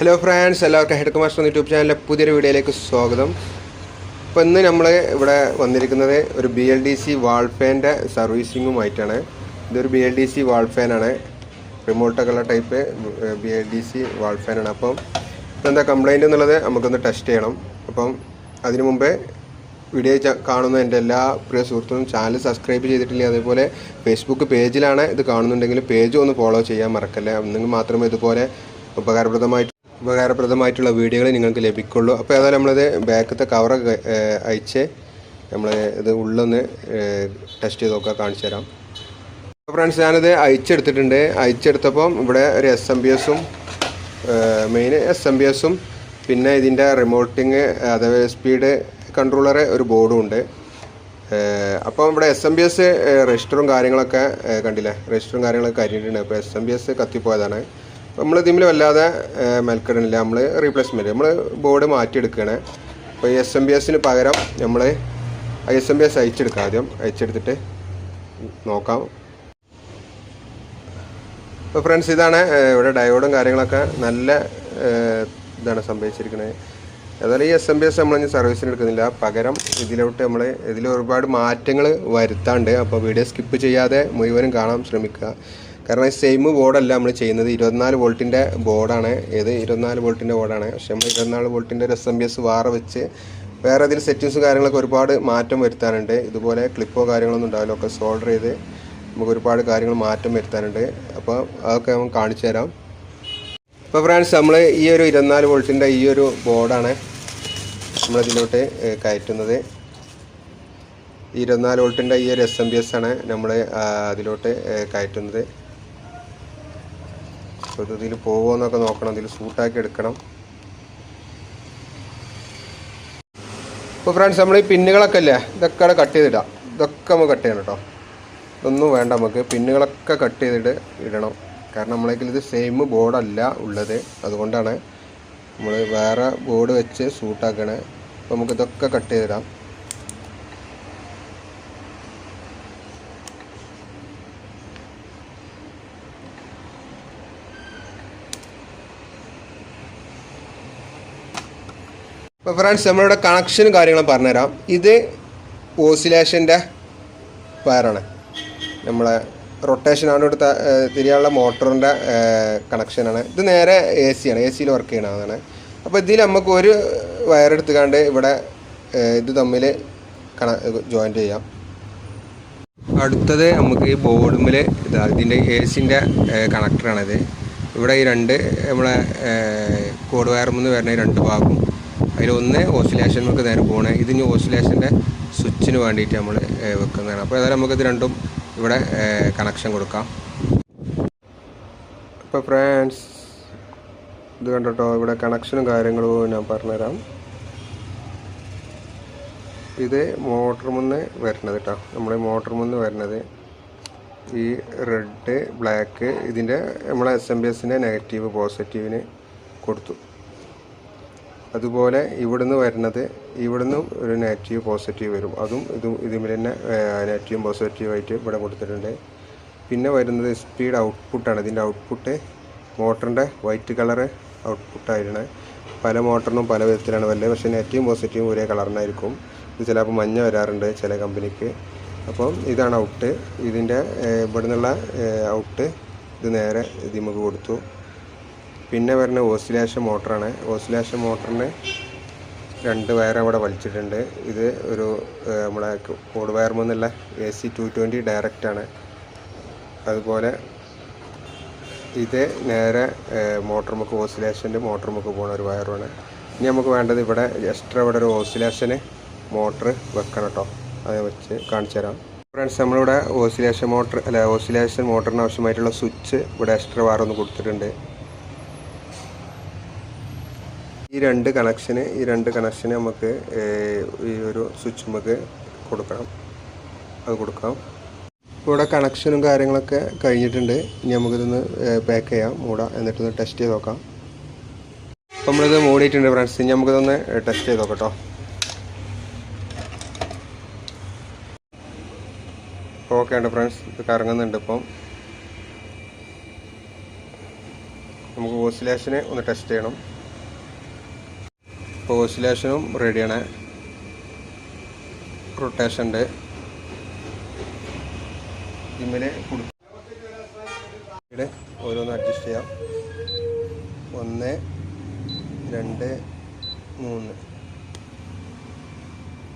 Hello friends എല്ലാവർക്കും head master YouTube ചാനലിലെ പുതിയൊരു വീഡിയോയിലേക്ക് സ്വാഗതം. അപ്പോൾ ഇന്ന് നമ്മൾ ഇവിടെ വന്നിരിക്കുന്നത് ഒരു B L D C wall ഫാന്റെ സർവീസിങ്ങുമായിട്ടാണ് ഇതൊരു B L D C wall ഫാനാണ് റിമോട്ടൊക്കെയുള്ള type B L D C wall ഫാനാണ് അപ്പം ഇപ്പോൾ എന്താ കംപ്ലൈന്റ് എന്നുള്ളത് നമുക്കൊന്ന് ടെസ്റ്റ് ചെയ്യണം. അപ്പം അതിനു മുമ്പേ വീഡിയോ കാണുന്ന എന്റെ എല്ലാ പ്രിയ സുഹൃത്തുക്കളും ചാനൽ സബ്സ്ക്രൈബ് ചെയ്തിട്ടില്ല? അതേപോലെ ഫേസ്ബുക്ക് പേജിലാണ് ഇത് കാണുന്നുണ്ടെങ്കിൽ പേജ് ഒന്ന് ഫോളോ ചെയ്യാൻ മറക്കല്ലേ? നിങ്ങൾ മാത്രമേ ഇതുപോലെ ഉപകാരപ്രദമായിട്ട് ഉപകാരപ്രദമായിട്ടുള്ള വീഡിയോകൾ നിങ്ങൾക്ക് ലഭിക്കുള്ളൂ. അപ്പോൾ ഏതായാലും നമ്മളത് ബാക്കത്തെ കവറൊക്കെ അയച്ച് നമ്മൾ ഇത് ഉള്ളൊന്ന് ടെസ്റ്റ് ചെയ്ത് നോക്കുക കാണിച്ചു തരാം. അപ്പോൾ ഫ്രണ്ട്സ് ഞാനത് അയച്ചെടുത്തിട്ടുണ്ട്. അയച്ചെടുത്തപ്പം ഇവിടെ ഒരു എസ് എം ബി എസും മെയിൻ എസ് എം ബി എസും പിന്നെ ഇതിന്റെ റിമോട്ടിങ് അഥവാ സ്പീഡ് കൺട്രോളർ ഒരു ബോർഡും ഉണ്ട്. അപ്പം ഇവിടെ എസ് എം ബി എസ് രജിസ്റ്ററും കാര്യങ്ങളൊക്കെ കണ്ടില്ലേ? രജിസ്റ്ററും കാര്യങ്ങളൊക്കെ കരിഞ്ഞിട്ടുണ്ട് അപ്പോൾ എസ് എം ബി എസ് കത്തിപ്പോയതാണ്. നമ്മൾ ഇതിൽ വല്ലാതെ മെൽക്കിടണില്ല നമ്മൾ റീപ്ലേസ്മെന്റ് നമ്മൾ ബോർഡ് മാറ്റിയെടുക്കുകയാണ് അപ്പോൾ എസ് എം ബി എസിന് പകരം നമ്മൾ എസ് എം ബി എസ് അയച്ചെടുക്കാം ആദ്യം. അയച്ചെടുത്തിട്ട് നോക്കാം. അപ്പോൾ ഫ്രണ്ട്സ് ഇതാണ് ഇവിടെ ഡയോഡും കാര്യങ്ങളൊക്കെ നല്ല ഇതാണ് സംഭവിച്ചിരിക്കുന്നത് ഏതായാലും ഈ എസ് എം ബി എസ് നമ്മൾ ഇനി സർവീസിന് എടുക്കുന്നില്ല. പകരം ഇതിലോട്ട് നമ്മൾ ഇതിൽ ഒരുപാട് മാറ്റങ്ങൾ വരുത്താണ്ട്. അപ്പോൾ വീഡിയോ സ്കിപ്പ് ചെയ്യാതെ മുഴുവനും കാണാൻ ശ്രമിക്കുക. കാരണം സെയിം ബോർഡല്ല നമ്മൾ ചെയ്യുന്നത്. ഇരുപത്തിനാല് വോൾട്ടിന്റെ ബോർഡാണ് ഏത്? ഇരുപത്തിനാല് വോൾട്ടിന്റെ ബോർഡാണ് പക്ഷേ നമ്മൾ ഇരുപത്തിനാല് വോൾട്ടിന്റെ ഒരു എസ് എം ബി എസ് വാറ വെച്ച് വേറെ അതിൽ സെറ്റിങ്സും കാര്യങ്ങളൊക്കെ ഒരുപാട് മാറ്റം വരുത്താനുണ്ട്. ഇതുപോലെ ക്ലിപ്പോ കാര്യങ്ങളൊന്നും ഉണ്ടാവില്ല. ഒക്കെ സോൾഡർ ചെയ്ത് നമുക്ക് ഒരുപാട് കാര്യങ്ങൾ മാറ്റം വരുത്താനുണ്ട്. അപ്പോൾ അതൊക്കെ നമുക്ക് കാണിച്ചു തരാം. അപ്പോൾ ഫ്രണ്ട്സ് നമ്മൾ ഈ ഒരു ഇരുപത്തിനാല് വോൾട്ടിന്റെ ഈ ഒരു ബോർഡാണ് നമ്മളിതിലോട്ട് കയറ്റുന്നത്. ഇരുപത്തിനാല് വോൾട്ടിന്റെ ഈ ഒരു എസ് എം ബി എസ് ആണ് നമ്മൾ അതിലോട്ട് കയറ്റുന്നത്. അപ്പോൾ ഇത് ഇതിൽ പോകുമോയെന്നൊക്കെ നോക്കണം ഇതിൽ സൂട്ടാക്കി എടുക്കണം. ഇപ്പോൾ ഫ്രണ്ട്സ് നമ്മൾ ഈ പിന്നുകളൊക്കെ അല്ലേ ഇതൊക്കെ കട്ട് ചെയ്തിടാം. ഇതൊക്കെ നമുക്ക് കട്ട് ചെയ്യണം കേട്ടോ ഇതൊന്നും വേണ്ട നമുക്ക്. പിന്നുകളൊക്കെ കട്ട് ചെയ്തിട്ട് ഇടണം. കാരണം നമ്മളേക്കിൽ ഇത് സെയിം ബോർഡല്ല ഉള്ളത്. അതുകൊണ്ടാണ് നമ്മൾ വേറെ ബോർഡ് വെച്ച് സൂട്ടാക്കണേ. അപ്പോൾ നമുക്ക് ഇതൊക്കെ കട്ട് ചെയ്തിടാം. അപ്പോൾ ഫ്രണ്ട്സ് നമ്മളിവിടെ കണക്ഷനും കാര്യങ്ങളും പറഞ്ഞുതരാം. ഇത് ഓസിലേഷന്റെ വയറാണ് നമ്മളെ റൊട്ടേഷൻ ആണ് ഇവിടുത്തെ തിരിയാനുള്ള മോട്ടറിന്റെ കണക്ഷനാണ് ഇത് നേരെ എ സി ആണ്. എ സിയിൽ വർക്ക് ചെയ്യണതാണ് അപ്പോൾ ഇതിൽ നമുക്ക് ഒരു വയർ എടുത്തുകൊണ്ട് ഇവിടെ ഇത് തമ്മിൽ കണ ജോയിന്റ് ചെയ്യാം. അടുത്തത് നമുക്ക് ഈ ബോർഡുമ്മിൽ ഇതാ ഇതിന്റെ എ സിന്റെ കണക്ടറാണിത് ഇവിടെ ഈ രണ്ട് നമ്മളെ കോഡ് വയറുമെന്ന് വരുന്ന ഈ രണ്ട് ഭാഗം അതിലൊന്ന് ഓസിലേഷൻ നമുക്ക് നേരെ പോകണേ ഇതിന് ഓസിലേഷന്റെ സ്വിച്ചിന് വേണ്ടിയിട്ട് നമ്മൾ വെക്കുന്നതാണ്. അപ്പോൾ ഏതായാലും നമുക്കിത് രണ്ടും ഇവിടെ കണക്ഷൻ കൊടുക്കാം. അപ്പോൾ ഫ്രണ്ട്സ് ഇത് കണ്ടോ ഇവിടെ കണക്ഷനും കാര്യങ്ങളും ഞാൻ പറഞ്ഞുതരാം. ഇത് മോട്ടർ മുന്ന് വരുന്നത് കേട്ടോ. നമ്മുടെ മോട്ടർ മുന്ന് വരുന്നത് ഈ റെഡ് ബ്ലാക്ക് ഇതിന്റെ നമ്മളെ എസ് എം ബി എസിന്റെ നെഗറ്റീവ് പോസിറ്റീവിന് കൊടുത്തു. അതുപോലെ ഇവിടുന്ന് വരുന്നത് ഇവിടുന്നും ഒരു നെഗറ്റീവ് പോസിറ്റീവ് വരും. അതും ഇതും ഇതിൽ തന്നെ നെഗറ്റീവും പോസിറ്റീവായിട്ട് ഇവിടെ കൊടുത്തിട്ടുണ്ട്. പിന്നെ വരുന്നത് സ്പീഡ് ഔട്ട്പുട്ടാണ് ഇതിന്റെ ഔട്ട്പുട്ട് മോട്ടറിന്റെ വൈറ്റ് കളറ് ഔട്ട്പുട്ടായിരുന്നു പല മോട്ടറിനും പല വിധത്തിലാണ് വല്ലത് പക്ഷേ നെഗറ്റീവും പോസിറ്റീവും ഒരേ കളറിനായിരിക്കും. ഇത് ചിലപ്പോൾ മഞ്ഞ വരാറുണ്ട് ചില കമ്പനിക്ക്. അപ്പം ഇതാണ് ഔട്ട് ഇതിന്റെ ഇവിടുന്നുള്ള ഔട്ട് ഇത് നേരെ ഇതിമുക്ക് കൊടുത്തു. പിന്നെ വരുന്ന ഓസിലേഷൻ മോട്ടറാണ്. ഓസിലേഷൻ മോട്ടറിന് രണ്ട് വയർ അവിടെ വലിച്ചിട്ടുണ്ട്. ഇത് ഒരു നമ്മുടെ കോഡ് വയർ നിന്നുള്ള എ സി ടു ട്വന്റി ഡയറക്റ്റാണ് അതുപോലെ ഇത് നേരെ മോട്ടർ മുക്ക് ഓസിലേഷന്റെ മോട്ടർ മുക്ക് പോകുന്ന ഒരു വയറുമാണ്. ഇനി നമുക്ക് വേണ്ടത് ഇവിടെ എക്സ്ട്രാ ഇവിടെ ഒരു ഓസിലേഷന് മോട്ടർ വെക്കണം കേട്ടോ അത് വെച്ച് കാണിച്ചു തരാം. ഫ്രണ്ട്സ് നമ്മളിവിടെ ഓസിലേഷൻ മോട്ടർ അല്ല ഓസിലേഷൻ മോട്ടറിന് ആവശ്യമായിട്ടുള്ള സ്വിച്ച് ഇവിടെ എക്സ്ട്രാ വേറൊന്ന് കൊടുത്തിട്ടുണ്ട്. ഈ രണ്ട് കണക്ഷന് ഈ രണ്ട് കണക്ഷന് നമുക്ക് ഈ ഒരു സ്വിച്ച് നമുക്ക് കൊടുക്കണം. അത് കൊടുക്കാം. ഇവിടെ കണക്ഷനും കാര്യങ്ങളൊക്കെ കഴിഞ്ഞിട്ടുണ്ട്. ഇനി നമുക്കിതൊന്ന് പാക്ക് ചെയ്യാം. മൂടാം. എന്നിട്ടൊന്ന് ടെസ്റ്റ് ചെയ്ത് നോക്കാം. നമ്മളിത് മൂടിയിട്ടുണ്ട് ഫ്രണ്ട്സ് ഇനി നമുക്കിതൊന്ന് ടെസ്റ്റ് ചെയ്ത് നോക്കാം കേട്ടോ ഓക്കെ ഉണ്ട് ഫ്രണ്ട്സ് ഇത് കറങ്ങുന്നുണ്ട് ഇപ്പം. നമുക്ക് ഓസിലേഷനെ ഒന്ന് ടെസ്റ്റ് ചെയ്യണം. ഇപ്പോൾ ഓസിലേഷനും റെഡിയാണ്. റൊട്ടേഷൻ ഉണ്ട് കൊടുക്കും. ഓരോന്ന് അഡ്ജസ്റ്റ് ചെയ്യാം. ഒന്ന് രണ്ട് മൂന്ന്.